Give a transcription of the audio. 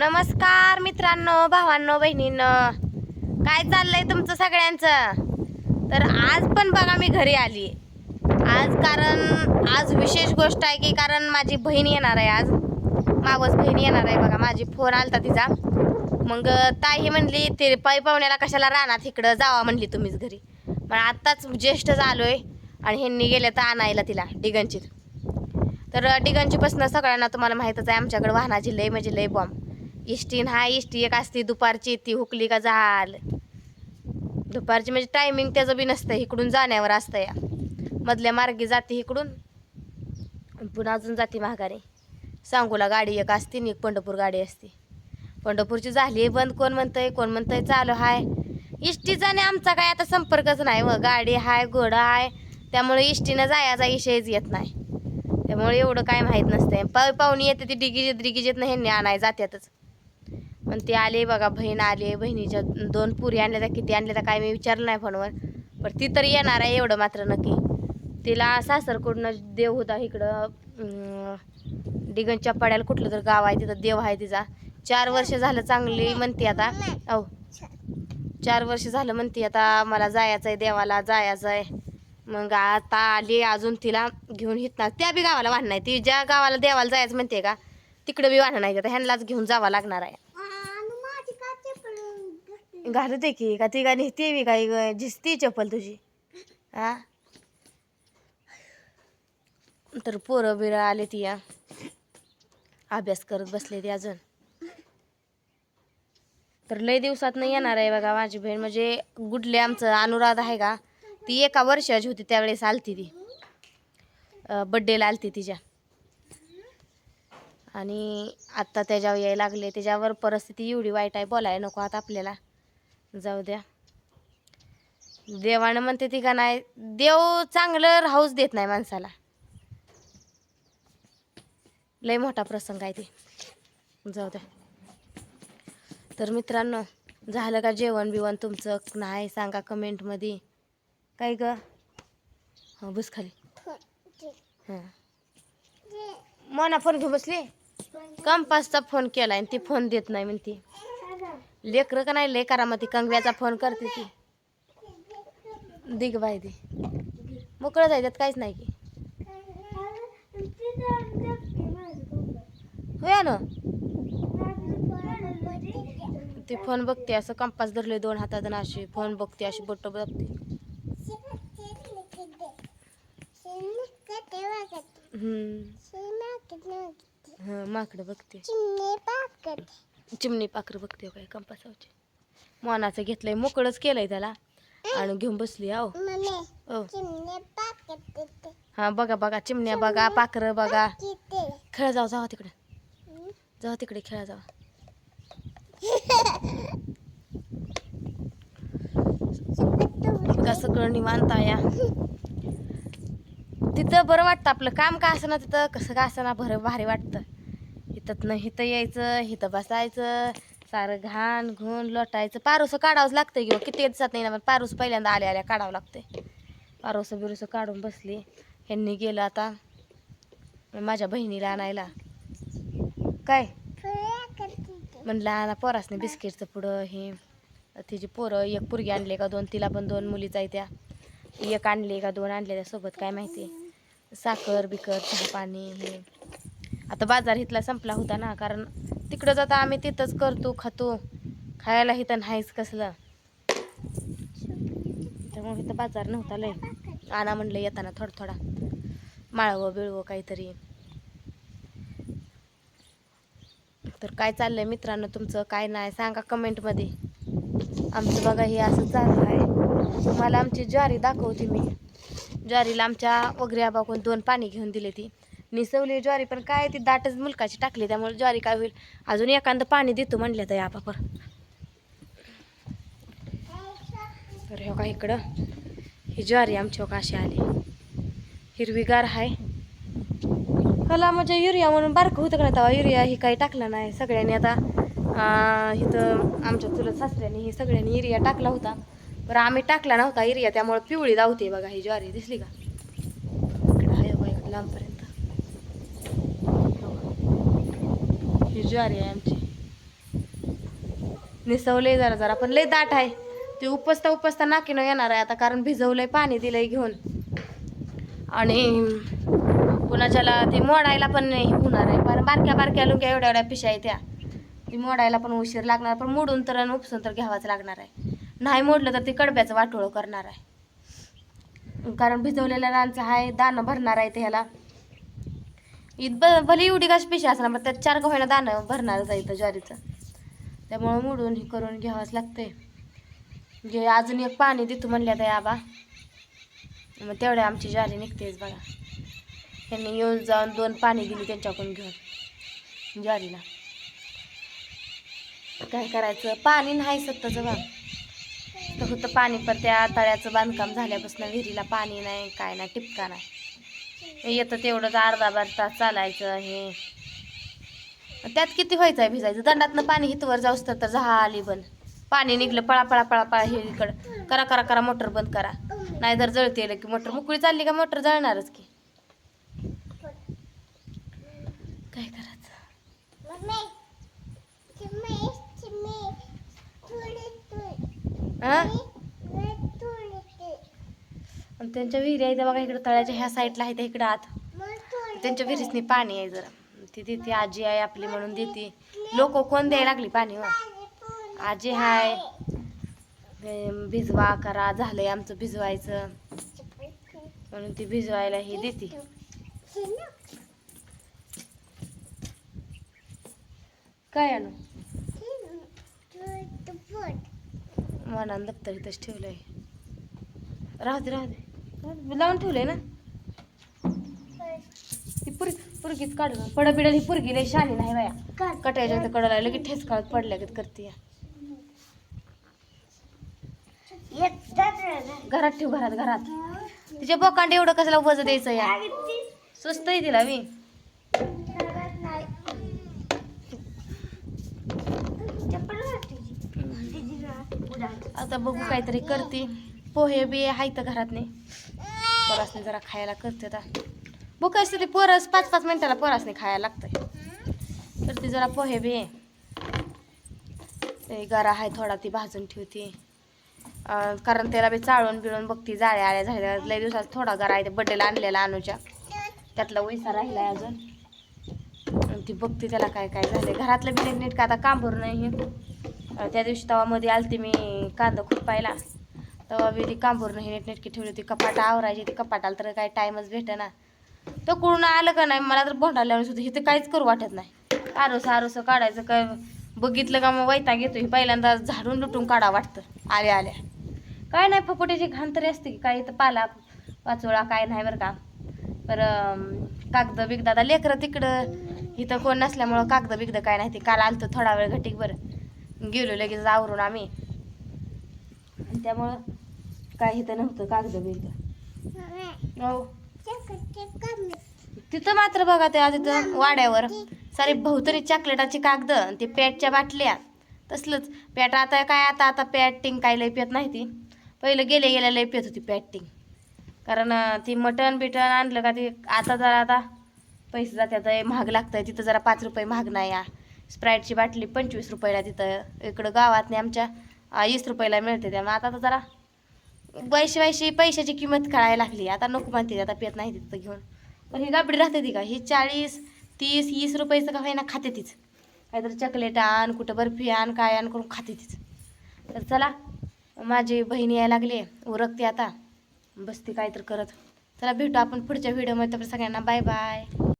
नमस्कार मित्रांनो भावांनो बहिणींनो. काय चाललंय तुमचं सगळ्यांचं? तर आज पण बघा मी घरी आली. आज कारण आज विशेष गोष्ट आहे की कारण माझी बहीण येणार आहे आज. मावस बहीण येणार आहे बघा माझी फोन आलता तिचा. मग ताई म्हणली ते पाय पाहुण्याला कशाला राहणार इकडं जावा म्हणली तुम्हीच घरी. पण आत्ताच ज्येष्ठ आहे आणि ह्यांनी गेले तर आणायला तिला डिगंचीत. तर डिगंचीपासून सगळ्यांना तुम्हाला माहीतच आहे आमच्याकडे वाहनाची लय म्हणजे लय बॉम्ब. इष्टीन हा इष्टी एक असती दुपारची ती हुकली का झाल दुपारची म्हणजे टायमिंग त्याचं बी नसतं इकडून जाण्यावर असतं या. मधल्या मार्गी जाते इकडून पुन्हा अजून जाते महागारी सांगूला गाडी एक असते आणि एक पंढरपूर गाडी असते. पंढरपूरची झाली आहे बंद कोण म्हणतंय कोण म्हणतंय चालू हाय. इष्टीचा आणि आमचा काय आता संपर्कच नाही मग गाडी हाय घोडा आहे त्यामुळे इष्टीनं जायचा विषयच येत नाही. त्यामुळे एवढं काय माहीत नसतंय. पाव पाहुणी येते ती डिगीजेत डिगीजेत ह्यांनी आणाय जात्यातच. पण ते आले बघा बहीण आले बहिणीच्या दोन पुरी आणल्या तर किती आणल्या तर काय मी विचारलं नाही फोनवर. पण ती तर येणार आहे एवढं मात्र नक्की. तिला सासरकडून देव होता इकडं डिगनच्या पाड्याला कुठलं तर गाव आहे तिथं देव आहे तिचा. चार वर्ष झालं चांगली म्हणते आता. औ. चार वर्ष झालं म्हणते आता मला जायचं आहे देवाला जायचं आहे मग आता आली अजून तिला घेऊन हितना त्या बी गावाला वाहन नाही. ती ज्या गावाला देवाला जायचं म्हणते का तिकडं बी वाहन नाही. आता ह्यांनाच घेऊन जावं लागणार आहे. घालते की का ती का नेहते मी काही ग झिजती चप्पल तुझी? हा? तर पोरं बिरं आले ती या अभ्यास करत बसले ती अजून. तर लय दिवसात नाही येणार आहे बघा माझी बहीण. म्हणजे गुडले आमचं अनुराध आहे का ती एका वर्षाची होती त्यावेळेस आलती ती. बड्डेला आलती तिच्या. आणि आत्ता त्याच्यावर यायला लागले. त्याच्यावर परिस्थिती एवढी वाईट आहे बोलायला नको आता आपल्याला. जाऊ द्या. देवानं म्हणते ती का नाही देव चांगलं राहूच देत नाही माणसाला. लय मोठा प्रसंग आहे ते. जाऊ द्या. तर मित्रांनो झालं का जेवण बिवण तुमचं? नाही सांगा कमेंटमध्ये काय ग? हां बस खाली. हां. मोना फोन घेऊन बसली? कंपासचा फोन केला आणि ती फोन देत नाही म्हणती. लेकरं का नाही? लेकरामध्ये कंगव्याचा फोन करते ती. दिग बाय दे. मोकळं जायच्यात काहीच नाही की. होया ना ती फोन बघते असं कंपास धरले दोन हातात अशी. फोन बघते अशी बोट बघते. हम्म. माकडं बघते. चिमणी पाखरं बघते काय कंपासावची मोनाचं घेतलंय मोकळंच केलंय त्याला. आणि घेऊन बसली आहो हा बघा बघा चिमण्या बघा पाखरं बघा. खेळ जाऊ जावा तिकडे. जावा तिकडे खेळा जावा. बघा सगळं निवांत या तिथं बरं वाटतं आपलं. काम का असं ना तिथं कसं का असं ना बरं भारी वाटतं. त्यातनं इथं यायचं इथं बसायचं सारं घाण घुण लोटायचं. पारोसं काढावंच लागतं किंवा किती दिवसात नाही ना पण पारोस पहिल्यांदा आल्या आल्या काढावं लागतंय. पारोसं बिरोसं काढून बसली. ह्यांनी गेलं आता माझ्या बहिणीला आणायला. काय? म्हणलं आणा पोरासने बिस्किटचं पुढं हे तिची पोरं एक पुरगी आणली का दोन तिला पण दोन मुली आहे त्या. एक आणली का दोन आणलेल्या सोबत काय माहिती. साखर बिकर चहा पाणी हे. आता बाजार इथला संपला होता ना कारण तिकडं जाता आम्ही तिथंच करतो खातो. खायला इथं नाहीच कसलं. त्यामुळे इथं बाजार नव्हता लय. आणा म्हणलं येताना थोडा थोडा माळवं बिळवं काहीतरी. तर काय चाललंय मित्रांनो तुमचं? काय नाही? सांगा कमेंटमध्ये. आमचं बघा हे असं चाललं आहे. तुम्हाला आमची ज्वारी दाखवते मी. ज्वारीला आमच्या वगैरे आबाकडून दोन पाणी घेऊन दिले ती. निसवली ज्वारी पण काय ती दाटच मुलकाची टाकली त्यामुळे ज्वारी काय होईल? अजून एखादं पाणी देतो म्हणलं तर आबापर तर हो का इकडं ही ज्वारी आमची का अशी आली. हिरवीगार आहे मला म्हणजे युरिया म्हणून बारकं होतं का नाही तेव्हा? युरिया ही काही टाकला नाही. सगळ्यांनी आता इथं आमच्या चुलत सासऱ्यांनी ही सगळ्यांनी युरिया टाकला होता. बरं आम्ही टाकला नव्हता युरिया त्यामुळे पिवळी धावते बघा ही ज्वारी. दिसली का? इकडं आहे बघा लांबपर्यंत. ही ज्वारी आहे आमची. निसवलंय जरा जरा पण लय दाट आहे. ते उपसता उपसता नाकीनं येणार आहे आता कारण भिजवलंय पाणी दिलंय घेऊन. आणि कुणाच्याला ते मोडायला पण नाही होणार आहे. कारण बारक्या बारक्या लुंग्या एवढ्या एवढ्या पिशा आहे त्या. ती मोडायला पण उशीर लागणार पण मोडून तर आणि उपसून तर घ्यावाच लागणार आहे. नाही मोडलं तर ते कडब्याचं वाटोळं करणार आहे. कारण भिजवलेल्या रानचं आहे दाणं भरणार आहे ते ह्याला ईद ब भले एवढी कशी पिशी असणार मग त्यात चार गव्हायला दाणं भरणार जायचं इथं ज्वारीचं. त्यामुळं मोडून हे करून घ्यावंच लागतंय. जे अजून एक पाणी देतो म्हणल्या त्या आबा. मग तेवढ्या आमची ज्वारी निघतेच बघा. त्यांनी येऊन जाऊन दोन पाणी दिली त्यांच्याकडून घेऊन ज्वारीला. काय करायचं? पाणी नाही सत्ताचं बा. तर होतं पाणी पण त्या तळ्याचं बांधकाम झाल्यापासून विहिरीला पाणी नाही काय नाही टिपका नाही. येतं तेवढंच अर्धा बार तास चालायचं हे. त्यात किती व्हायचं आहे भिजायचं? दंडातनं पाणी हितवर जाऊस तर झाली बंद पाणी. निघलं पळा पळा पळा पळा हे इकडं. करा करा करा मोटर बंद करा. नाही जर जळते की मोटर. मुकळी चालली का मोटर? जळणारच की. काय करायचं? हा त्यांच्या विहिरी आहे बघा इकडं तळ्याच्या ह्या साईडला आहे त्या इकडं आत. त्यांच्या विहिरीसनी पाणी आहे जरा. ती देते आजी आहे आपली म्हणून देते. लोक कोण द्यायला लागली पाणी हो? आजी हाय. भिजवा करा झालंय आमचं भिजवायचं. म्हणून ती भिजवायला ही देते. काय आणू? मनानं दप्तर इथंच ठेवलंय. राहू राहते राहू दे राहू दे. लावून ठेवलंय ना. ती पुर पुरगीच काढून पड बिडल ही पुरगी लय शानी नाही बाया. कटायच्या इथं कडला लगेच ठेस काढत पडल्या गत करते. घरात ठेव घरात घरात. तिच्या बोकांड एवढं कशाला वज द्यायचं या? सुस्त आहे तिला मी आता बघू काहीतरी करते. पोहे बी आहे तर घरात नाही पोरासने जरा खायला करते आता. असते ते पोरस पाच पाच मिनिटाला पोरासने खायला लागतंय. तर ती जरा पोहे बी ते गरा आहे थोडा ती भाजून ठेवते. कारण त्याला बी चाळून बिळून बघती जाळ्या आळ्या झाल्या. लय दिवसात थोडा गरा आहे. ते बड्डेला आणलेला अनुच्या त्यातला वैसा आहे अजून. आणि ती बघते त्याला काय काय झालं घरातलं बी नीट का आता काम भरून नाही त्या दिवशी तवामध्ये आलते मी कांदा खुरपायला तेव्हा बी ती कांबूर नाही नीटनेटकी ठेवली होती. कपाट आवरायची ती कपाटाला तर काही टाईमच भेटेना. तर कुठून आलं का नाही मला तर भोंडाल्यावर सुद्धा इथं काहीच करू वाटत नाही. आरोसं आरोसं काढायचं काय? बघितलं का मग वैता येतो ही पहिल्यांदा झाडून लुटून काढा वाटतं. आल्या आल्या. काय नाही फपोट्याची घाण तरी असते की काय? इथं पाला पाचोळा काय नाही बरं का. पर कागद बिगदा आता लेकरं तिकडं. इथं कोण नसल्यामुळं कागद बिगदं काय नाही ते. काल आलतं थोडा वेळ घटीक बरं. गेलो लगेच आवरून आम्ही. आणि त्यामुळं काय इथं नव्हतं कागद बिगद हो. तिथं मात्र बघा ते तिथं वाड्यावर. सारे भोवतरी चॉकलेटाची कागद आणि ते पॅटच्या बाटल्या. तसलंच. पॅट आता काय आता आता पॅटिंग काय लय पेत नाही ती. पहिलं गेले गेल्या लय पेत होती पॅटिंग. कारण ती मटण बिटन आणलं का ते आता जरा आता पैसे जातात आहे, महाग लागतंय. तिथं जरा पाच रुपये महाग नाही या. स्प्राईटची बाटली पंचवीस रुपयाला तिथं. इकडं गावात नाही आमच्या वीस रुपयाला मिळते त्यामुळे आता तर जरा पैसे वैसे पैशाची किंमत कळायला लागली. आता नको म्हणते आता पेत नाही तिथं घेऊन. पण ही गाबडी राहते ती का? ही चाळीस तीस वीस रुपयाचं का होईना खाते तीच. काहीतरी चॉकलेट आण कुठं बर्फी आण काय आण करून खाते तीच. तर चला माझी बहीण यायला लागली उरकते आता. बसते काय तर करत. चला भेटू आपण पुढच्या व्हिडिओमध्ये तर सगळ्यांना बाय बाय